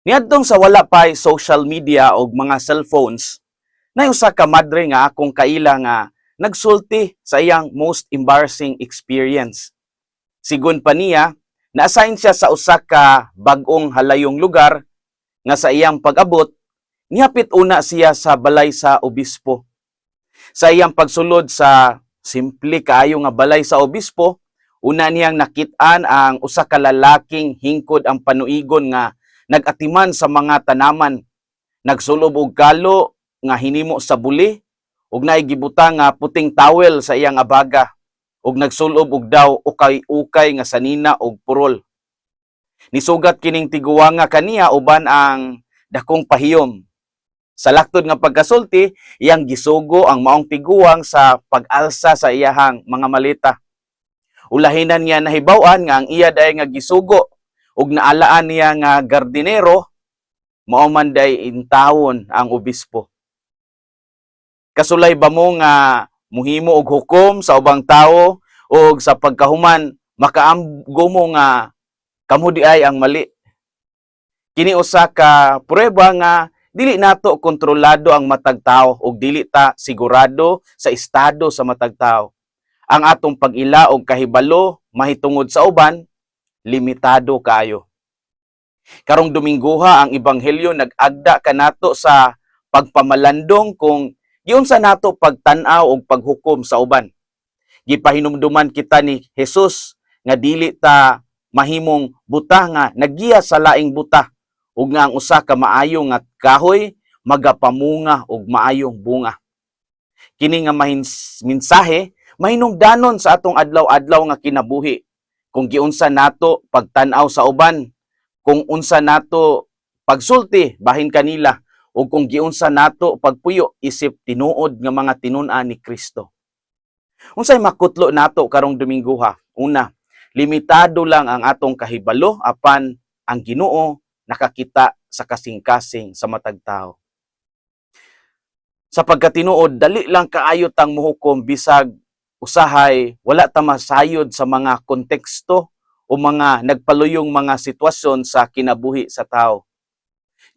Niadtong sa wala pay social media o mga cellphones, na usa ka madre nga akong kaila nga nagsulti sa iyang most embarrassing experience. Sigon pa niya, na-assign siya sa usa ka bag-ong halayong lugar nga sa iyang pag-abot, nihapit una siya sa balay sa obispo. Sa iyang pagsulod sa simple kaayo nga balay sa obispo, una niyang nakitaan ang usa ka lalaking hingkod ang panuigon nga nagatiman sa mga tanaman, nagsulob og kalo nga hinimo sa buli, ug naay gibutang nga puting towel sa iyang abaga, ug nagsulob og daw ukay-ukay nga sanina og purol. Nisugat kining tiguwa nga kaniya uban ang dakong pahiyom. Sa laktod nga pagkasulti, iyang gisugo ang maong tiguwang sa pag-alsa sa iyahang mga malita. Ulahinan niya nahibaw-an nga ang iya day nga gisugo ug naalaan niya nga gardinero mao man day intawon ang obispo. Kasulay ba mo nga muhimo og hukom sa ubang tawo o sa pagkahuman makaamgo mo nga kamo di ay ang mali. Kini usa ka prueba nga dili nato kontrolado ang matag tao ug dili ta sigurado sa estado sa matag tao. Ang atong pag-ila og kahibalo mahitungod sa uban limitado kayo. Karong Domingoha ang ebanghelyo nag-agda kanato sa pagpamalandong kung giunsa nato pagtan-aw og paghukom sa uban. Gipahinumduman kita ni Jesus nga dili ta mahimong buta nga nagiya sa laing buta ug nga ang usa ka maayo nga kahoy magapamunga og maayong bunga. Kini nga mensahe mahinungdanon sa atong adlaw-adlaw nga kinabuhi kung giunsa nato pagtan-aw sa uban, kung unsa nato pagsulti bahin kanila o kung giunsa nato pagpuyo isip tinuod nga mga tinun-an ni Kristo. Unsay makutlo nato karong Domingoha? Una, limitado lang ang atong kahibalo apan ang Ginoo nakakita sa kasing-kasing sa matag tao. Sa pagkatinuod, dali lang kaayo tang muhukom bisag usahay wala ta masayod sa mga konteksto o mga nagpaluyong mga sitwasyon sa kinabuhi sa tao.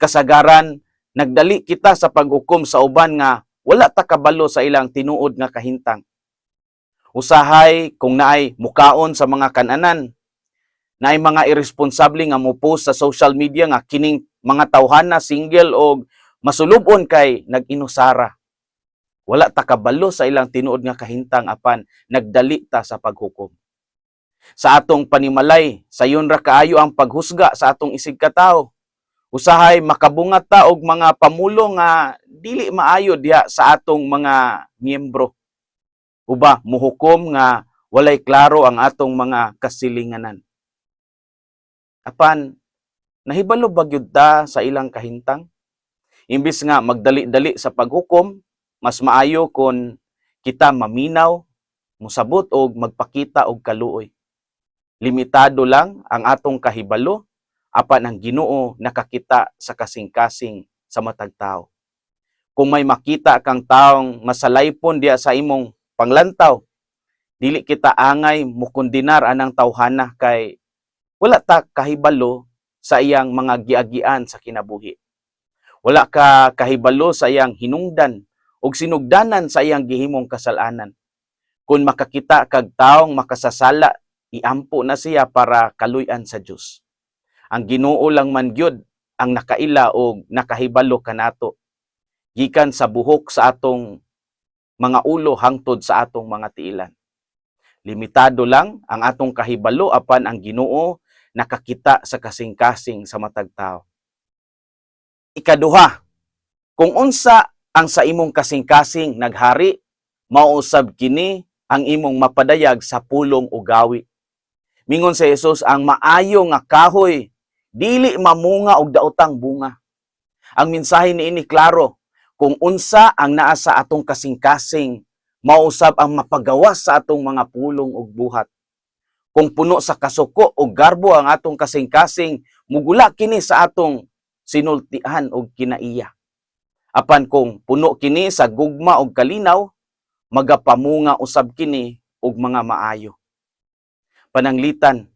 Kasagaran, nagdali kita sa paghukom sa uban nga wala ta kabalo sa ilang tinuod nga kahintang. Usahay kung naay mukaon sa mga kananan, naay mga irresponsable nga mo-post sa social media nga kining mga tawhana single o masulubon kay nag-inusara. Wala ta kabalo sa ilang tinuod nga kahintang apan nagdali ta sa paghukom. Sa atong panimalay, sayon ra kaayo ang paghusga sa atong isig katao. Usahay makabungat ta og mga pamulo nga dili maayo diha sa atong mga miyembro. Uba muhukom nga walay klaro ang atong mga kasilinganan. Apan nahibalo ba gyud ta sa ilang kahintang? Imbis nga magdali-dali sa paghukom, mas maayo kon kita maminaw, musabot og magpakita og kaluoy. Limitado lang ang atong kahibalo apan ang Ginoo nakakita sa kasing-kasing sa matag tao. Kung may makita kang taong masalaypon diya sa imong panglantaw, dili kita angay mukondinar anang tawhana kay wala ta kahibalo sa iyang mga giagian sa kinabuhi. Wala ka kahibalo sa iyang hinungdan ug sinugdanan sa iyang gihimong kasalanan. Kung makakita kag taong makasasala, iampo na siya para kaluyan sa Dios. Ang Ginoo lang man gyud ang nakaila og nakahibalo kanato gikan sa buhok sa atong mga ulo hangtod sa atong mga tiilan. Limitado lang ang atong kahibalo apan ang Ginoo nakakita sa kasing-kasing sa matag tao. Ikaduha, kung unsa ang sa imong kasing-kasing naghari, mausab kini ang imong mapadayag sa pulong ugawi. Mingon sa Jesus ang maayo nga kahoy dili mamunga og daotang bunga. Ang mensahe niini klaro, kung unsa ang naa sa atong kasing-kasing, mausab ang mapagawas sa atong mga pulong ug buhat. Kung puno sa kasuko o garbo ang atong kasing-kasing, mugula kini sa atong sinultian og kinaiya. Apan kung puno kini sa gugma og kalinaw, magapamunga usab kini og mga maayo. Pananglitan,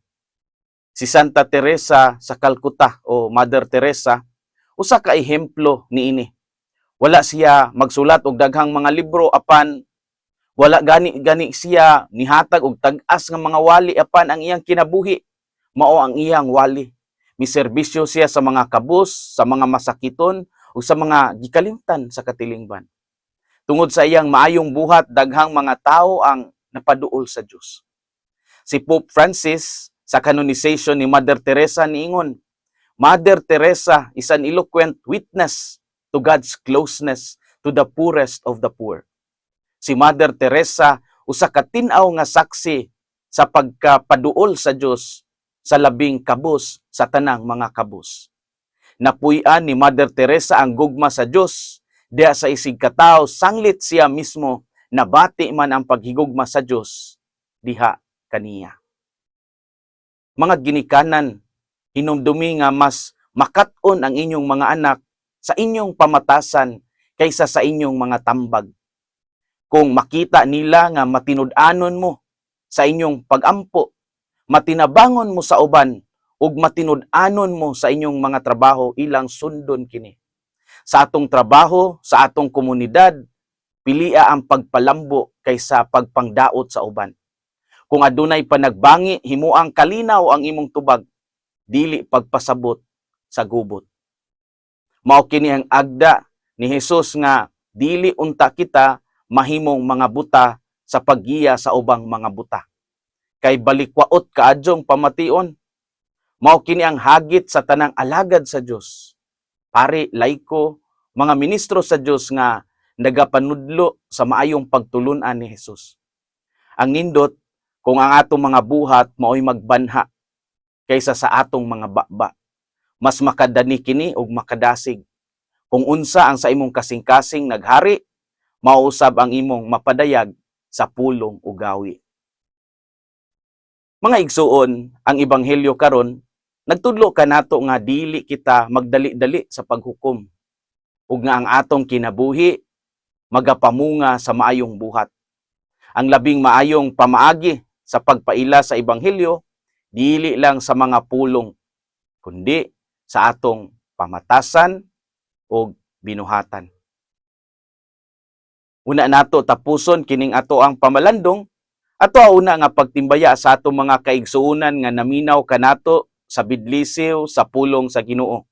Si Santa Teresa sa Calcutta o Mother Teresa usa ka ehemplo niini. Wala siya magsulat og daghang mga libro apan wala gani gani siya nihatag og tag-as nga mga wali apan ang iyang kinabuhi mao ang iyang wali. Miserbisyo siya sa mga kabus, sa mga masakiton ug sa mga gikalimtan sa katilingban. Tungod sa iyang maayong buhat daghang mga tao ang napaduol sa Dios. Si Pope Francis sa canonization ni Mother Teresa niingon, Mother Teresa is an eloquent witness to God's closeness to the poorest of the poor. Si Mother Teresa usa ka tin-aw nga saksi sa pagkapaduol sa Dios sa labing kabus sa tanang mga kabus. Napuy-an ni Mother Teresa ang gugma sa Dios diya sa isig katawo sanglit siya mismo nabati man ang paghigugma sa Dios diha kaniya. Mga ginikanan, hinumdumi nga mas makat-on ang inyong mga anak sa inyong pamatasan kaysa sa inyong mga tambag. Kung makita nila nga matinud-anon mo sa inyong pagampo, matinabangon mo sa uban, ug matinud-anon mo sa inyong mga trabaho ilang sundon kini. Sa atong trabaho, sa atong komunidad, pilia ang pagpalambo kaysa pagpangdaot sa uban. Kung adunay panagbangi, himuang kalinaw ang imong tubag, dili pagpasabot sa gubot. Mao kini ang agda ni Hesus nga dili unta kita mahimong mga buta sa paggiya sa ubang mga buta. Kay balikwaot kaadjong pamation, mao kini ang hagit sa tanang alagad sa Dios. Pari, laiko, mga ministro sa Dios nga nagapanudlo sa maayong pagtulunan ni Hesus. Ang nindot kung ang atong mga buhat mao'y magbanha kaysa sa atong mga baba. Mas makadani kini og makadasig. Kung unsa ang sa imong kasing-kasing naghari, mausab ang imong mapadayag sa pulong ugawi. Mga igsuon, ang ebanghelyo karon nagtudlo ka nato nga dili kita magdali-dali sa paghukom ug nga ang atong kinabuhi magapamunga sa maayong buhat. Ang labing maayong pamaagi sa pagpaila sa ebanghelyo dili lang sa mga pulong kundi sa atong pamatasan o binuhatan. Una nato tapuson kining ato ang pamalandong ato una nga pagtimbaya sa atong mga kaigsuonan nga naminaw kanato sa bidlisiw sa pulong sa Ginoo.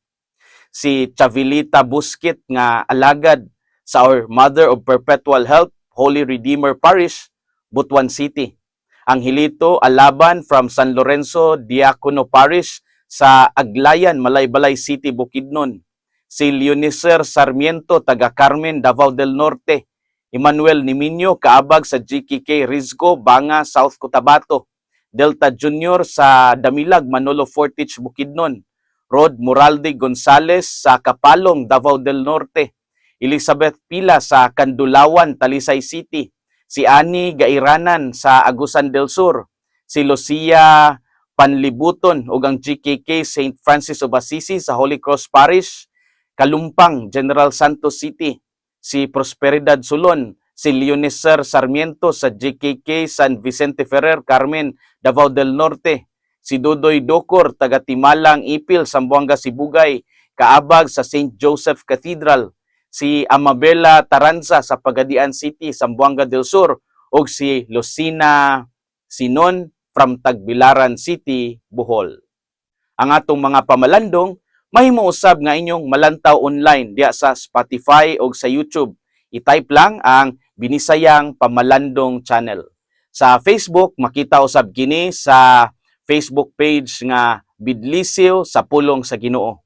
Si Chavilita Busquet nga alagad sa Our Mother of Perpetual Health Holy Redeemer Parish, Butuan City. Ang hilito alaban from San Lorenzo Diacono Parish sa Aglayan, Malaybalay City, Bukidnon. Si Leonicer Sarmiento, taga Carmen, Davao del Norte. Emmanuel Niminyo, kaabag sa GKK Rizgo, Banga, South Cotabato. Delta Junior sa Damilag, Manolo Fortich, Bukidnon. Rod Moralde Gonzales sa Kapalong, Davao del Norte. Elizabeth Pila sa Kandulawan, Talisay City. Si Ani Gairanan sa Agusan del Sur. Si Lucia Panlibuton ug ang GKK St. Francis of Assisi sa Holy Cross Parish. Kalumpang, General Santos City. Si Prosperidad Sulon, si Leoneser Sarmiento sa GKK San Vicente Ferrer, Carmen, Davao del Norte. Si Dodoy Docor, taga Timalang, Ipil, Sambuanga, Sibugay, kaabag sa St. Joseph Cathedral. Si Amabela Taranza sa Pagadian City, Sambuanga del Sur. ug si Lucina Sinon from Tagbilaran City, Bohol. Ang atong mga pamalandong mahimo usab nga inyong malantaw online diya sa Spotify o sa YouTube. I-type lang ang Binisayang Pamalandong Channel. Sa Facebook, makita usab kini sa Facebook page nga Bidlisiw sa Pulong sa Ginoo.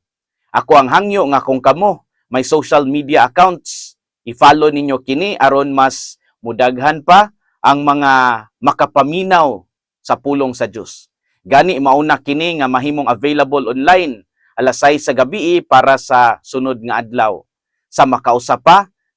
Ako ang hangyo nga kung kamo may social media accounts, i-follow ninyo kini aron mas mudaghan pa ang mga makapaminaw sa pulong sa Dios. Gani mauna kini nga mahimong available online alas 6 sa gabi para sa sunod nga adlaw. Sa makausap pa,